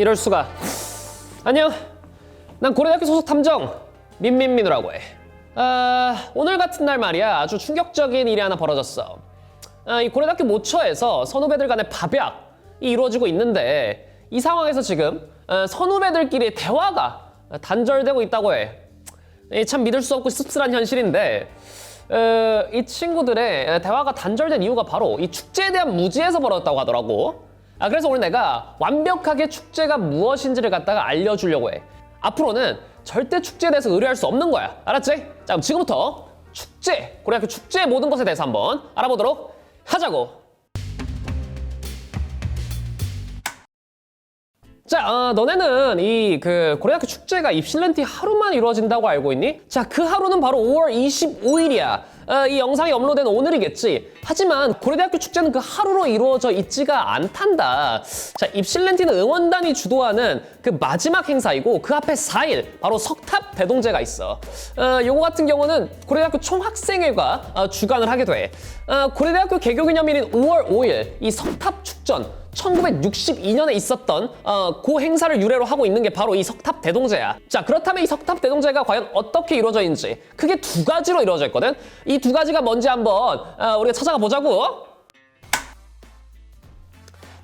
이럴 수가. 안녕. 난 고려대학교 소속 탐정 민민민우라고 해. 아, 오늘 같은 날 말이야 아주 충격적인 일이 하나 벌어졌어. 아, 이 고려대학교 모처에서 선후배들 간의 밥약이 이루어지고 있는데 이 상황에서 지금 어, 선후배들끼리 대화가 단절되고 있다고 해. 이참 믿을 수 없고 씁쓸한 현실인데 어, 이 친구들의 대화가 단절된 이유가 바로 이 축제에 대한 무지에서 벌어졌다고 하더라고. 아, 그래서 오늘 내가 완벽하게 축제가 무엇인지를 갖다가 알려주려고 해. 앞으로는 절대 축제에 대해서 의뢰할 수 없는 거야. 알았지? 자, 그럼 지금부터 축제, 고려학교 축제의 모든 것에 대해서 한번 알아보도록 하자고. 자, 어, 너네는 이 그 고려대학교 축제가 입실렌티 하루만 이루어진다고 알고 있니? 자, 그 하루는 바로 5월 25일이야. 어, 이 영상이 업로드된 오늘이겠지. 하지만 고려대학교 축제는 그 하루로 이루어져 있지가 않단다. 자, 입실렌티는 응원단이 주도하는 그 마지막 행사이고 그 앞에 4일 바로 석탑 대동제가 있어. 어, 요거 같은 경우는 고려대학교 총학생회가 어, 주관을 하게 돼. 어, 고려대학교 개교 기념일인 5월 5일 이 석탑 축전 1962년에 있었던 어, 그 행사를 유래로 하고 있는 게 바로 이 석탑 대동제야. 자 그렇다면 이 석탑 대동제가 과연 어떻게 이루어져 있는지 크게 두 가지로 이루어져 있거든. 이 두 가지가 뭔지 한번 어, 우리가 찾아가 보자고.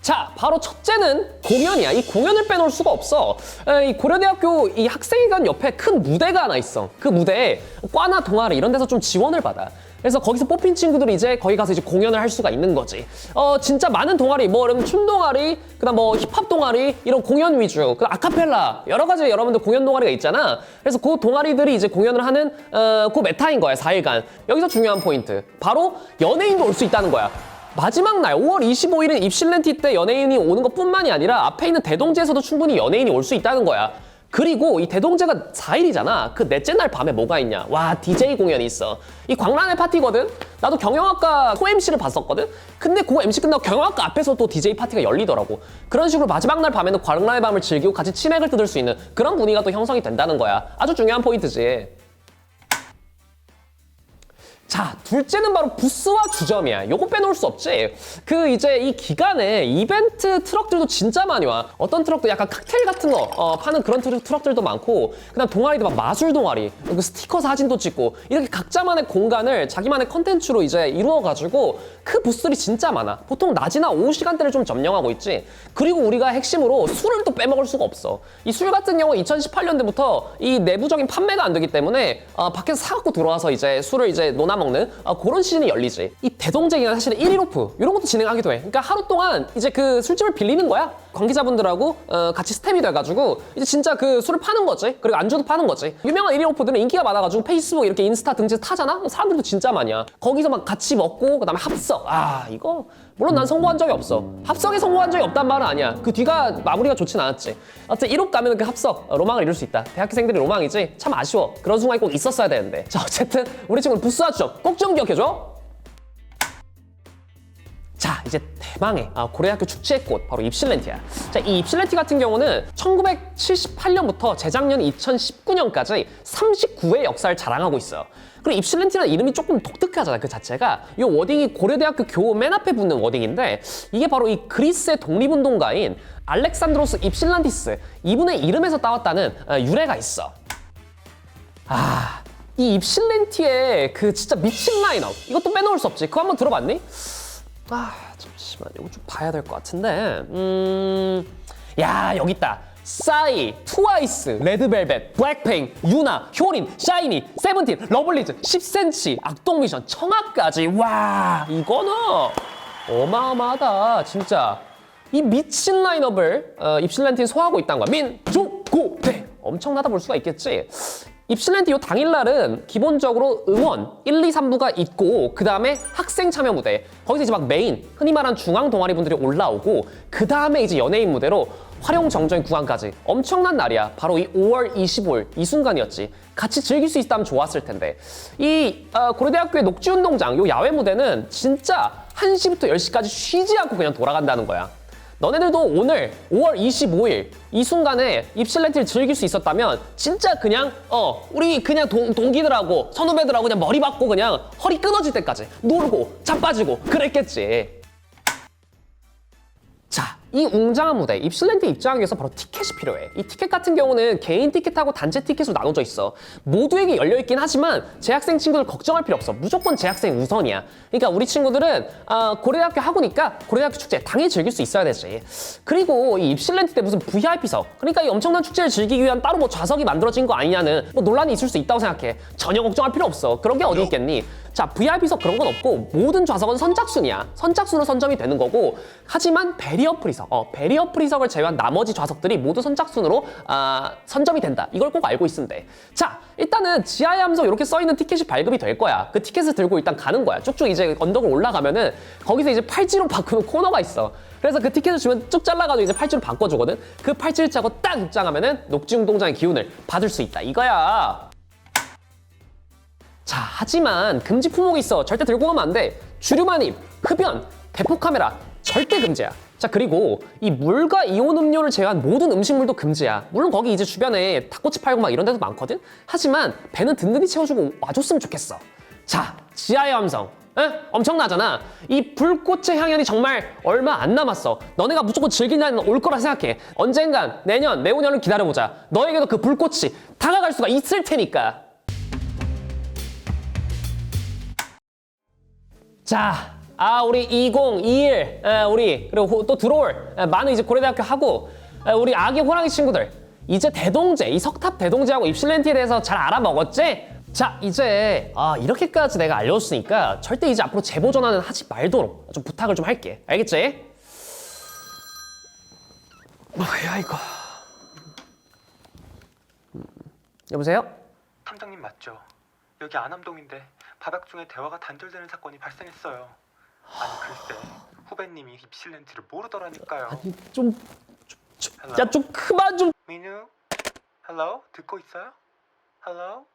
자, 바로 첫째는 공연이야. 이 공연을 빼놓을 수가 없어. 에, 이 고려대학교 이 학생회관 옆에 큰 무대가 하나 있어. 그 무대에 과나 동아리 이런 데서 좀 지원을 받아. 그래서 거기서 뽑힌 친구들이 이제 거기 가서 이제 공연을 할 수가 있는 거지. 어, 진짜 많은 동아리, 뭐, 여러분, 춤 동아리, 그 다음 뭐, 힙합 동아리, 이런 공연 위주, 그 아카펠라, 여러 가지 여러분들 공연 동아리가 있잖아. 그래서 그 동아리들이 이제 공연을 하는, 어, 그 메타인 거야, 4일간. 여기서 중요한 포인트. 바로 연예인도 올 수 있다는 거야. 마지막 날 5월 25일은 입실렌티 때 연예인이 오는 것뿐만이 아니라 앞에 있는 대동제에서도 충분히 연예인이 올 수 있다는 거야. 그리고 이 대동제가 4일이잖아. 그 넷째 날 밤에 뭐가 있냐? 와, DJ 공연이 있어. 이 광란의 파티거든? 나도 경영학과 코 MC를 봤었거든? 근데 그 MC 끝나고 경영학과 앞에서 또 DJ 파티가 열리더라고. 그런 식으로 마지막 날 밤에는 광란의 밤을 즐기고 같이 치맥을 뜯을 수 있는 그런 분위기가 또 형성이 된다는 거야. 아주 중요한 포인트지. 자, 둘째는 바로 부스와 주점이야. 요거 빼놓을 수 없지. 그 이제 이 기간에 이벤트 트럭들도 진짜 많이 와. 어떤 트럭도 약간 칵테일 같은 거 어, 파는 그런 트럭, 트럭 들도 많고, 그다음 동아리도 막 마술 동아리, 그 스티커 사진도 찍고 이렇게 각자만의 공간을 자기만의 컨텐츠로 이제 이루어가지고 그 부스들이 진짜 많아. 보통 낮이나 오후 시간대를 좀 점령하고 있지. 그리고 우리가 핵심으로 술을 또 빼먹을 수가 없어. 이 술 같은 경우 2018년도부터 이 내부적인 판매가 안 되기 때문에 어, 밖에서 사갖고 들어와서 이제 술을 이제 논아 먹는 어, 그런 시즌이 열리지. 이 대동제기는 사실은 1일 오프 이런 것도 진행하기도 해. 그러니까 하루 동안 이제 그 술집을 빌리는 거야. 관계자분들하고 어, 같이 스텝이 돼가지고 이제 진짜 그 술을 파는 거지. 그리고 안주도 파는 거지. 유명한 1일 오프들은 인기가 많아가지고 페이스북 이렇게 인스타 등지에서 타잖아. 사람들도 진짜 많이야. 거기서 막 같이 먹고 그다음에 합석. 아 이거 물론 난 성공한 적이 없어. 합석에 성공한 적이 없단 말은 아니야. 그 뒤가 마무리가 좋진 않았지. 어쨌든 1호 가면 그 합석 어, 로망을 이룰 수 있다. 대학생들이 로망이지. 참 아쉬워. 그런 순간이 꼭 있었어야 되는데. 자 어쨌든 우리 친구는 부스와 주점 꼭좀 기억해줘. 자 이제 대망의 아, 고려대학교 축제의 꽃 바로 입실렌티야. 자이 입실렌티 같은 경우는 1978년부터 재작년 2019년까지 39회 역사를 자랑하고 있어. 그리고 입실렌티라는 이름이 조금 독특하잖아 그 자체가. 이 워딩이 고려대학교 교우 맨 앞에 붙는 워딩인데 이게 바로 이 그리스의 독립운동가인 알렉산드로스 입실란티스 이분의 이름에서 따왔다는 어, 유래가 있어. 아, 이 입실렌티의 그 진짜 미친 라인업 이것도 빼놓을 수 없지. 그거 한번 들어봤니? 아, 잠시만 이거 좀 봐야 될 것 같은데. 음, 야 여기 있다. 싸이, 트와이스, 레드벨벳, 블랙핑, 유나, 효린, 샤이니, 세븐틴, 러블리즈, 10cm, 악동미션, 청아까지. 와, 이거는 어마어마하다, 진짜. 이 미친 라인업을 어, 입실렌틴 소화하고 있다는 거야. 민족고대 엄청나다 볼 수가 있겠지. 입실렌티 요 당일날은 기본적으로 응원 1, 2, 3부가 있고 그 다음에 학생 참여 무대. 거기서 이제 막 메인 흔히 말하는 중앙 동아리 분들이 올라오고 그 다음에 이제 연예인 무대로 활용 정전 구간까지 엄청난 날이야. 바로 이 5월 25일 이 순간이었지. 같이 즐길 수 있다면 좋았을 텐데. 이 어, 고려대학교의 녹지운동장 요 야외 무대는 진짜 1시부터 10시까지 쉬지 않고 그냥 돌아간다는 거야 너네들도 오늘 5월 25일 이 순간에 입실렌티를 즐길 수 있었다면 진짜 그냥 어 우리 그냥 동, 동기들하고 선후배들하고 그냥 머리 박고 그냥 허리 끊어질 때까지 놀고 자빠지고 그랬겠지. 자, 이 웅장한 무대 입실렌트 입장하기 위해서 바로 티켓이 필요해. 이 티켓 같은 경우는 개인 티켓하고 단체 티켓으로 나눠져 있어. 모두에게 열려 있긴 하지만 재학생 친구들 걱정할 필요 없어. 무조건 재학생 우선이야. 그러니까 우리 친구들은 아, 고려대학교 학우니까 고려대학교 축제 당연히 즐길 수 있어야 되지. 그리고 이 입실렌트 때 무슨 VIP석 그러니까 이 엄청난 축제를 즐기기 위한 따로 뭐 좌석이 만들어진 거 아니냐는 뭐 논란이 있을 수 있다고 생각해. 전혀 걱정할 필요 없어. 그런 게 어디 있겠니? 자, VIP석 그런 건 없고 모든 좌석은 선착순이야. 선착순으로 선점이 되는 거고 하지만 베리어 프리석, 어, 베리어 프리석을 제외한 나머지 좌석들이 모두 선착순으로 아, 선점이 된다. 이걸 꼭 알고 있으면 돼. 자, 일단은 지하에 하면서 이렇게 써 있는 티켓이 발급이 될 거야. 그 티켓을 들고 일단 가는 거야. 쭉쭉 이제 언덕을 올라가면은 거기서 이제 팔찌로 바꾸는 코너가 있어. 그래서 그 티켓을 주면 쭉 잘라가지고 이제 팔찌로 바꿔주거든. 그 팔찌를 차고 딱 입장하면은 녹지운동장의 기운을 받을 수 있다. 이거야. 자, 하지만 금지 품목이 있어. 절대 들고 가면 안 돼. 주류만입, 흡연, 대포 카메라 절대 금지야. 자, 그리고 이 물과 이온 음료를 제외한 모든 음식물도 금지야. 물론 거기 이제 주변에 닭꼬치 팔고 막 이런 데도 많거든. 하지만 배는 든든히 채워주고 와줬으면 좋겠어. 자, 지하의 함성. 에? 엄청나잖아. 이 불꽃의 향연이 정말 얼마 안 남았어. 너네가 무조건 즐길 날은 올 거라 생각해. 언젠간 내년, 내후년을 기다려보자. 너에게도 그 불꽃이 다가갈 수가 있을 테니까. 자, 아 우리 2021 에, 우리 그리고 호- 또 들어올 에, 많은 이제 고려대학교 하고 에, 우리 아기 호랑이 친구들 이제 대동제 이 석탑 대동제하고 입실렌트에 대해서 잘 알아먹었지? 자 이제 아 이렇게까지 내가 알려줬으니까 절대 이제 앞으로 제보 전화는 하지 말도록 좀 부탁을 좀 할게 알겠지? 뭐야 이거 음, 여보세요? 탐정님 맞죠? 여기 안암동인데 바닥 중에 대화가 단절되는 사건이 발생했어요. 아니 글쎄 후배님이 입실 렌트를 모르더라니까요. 아니 좀야좀 그만 좀 민우, 헬로 듣고 있어요? 헬로?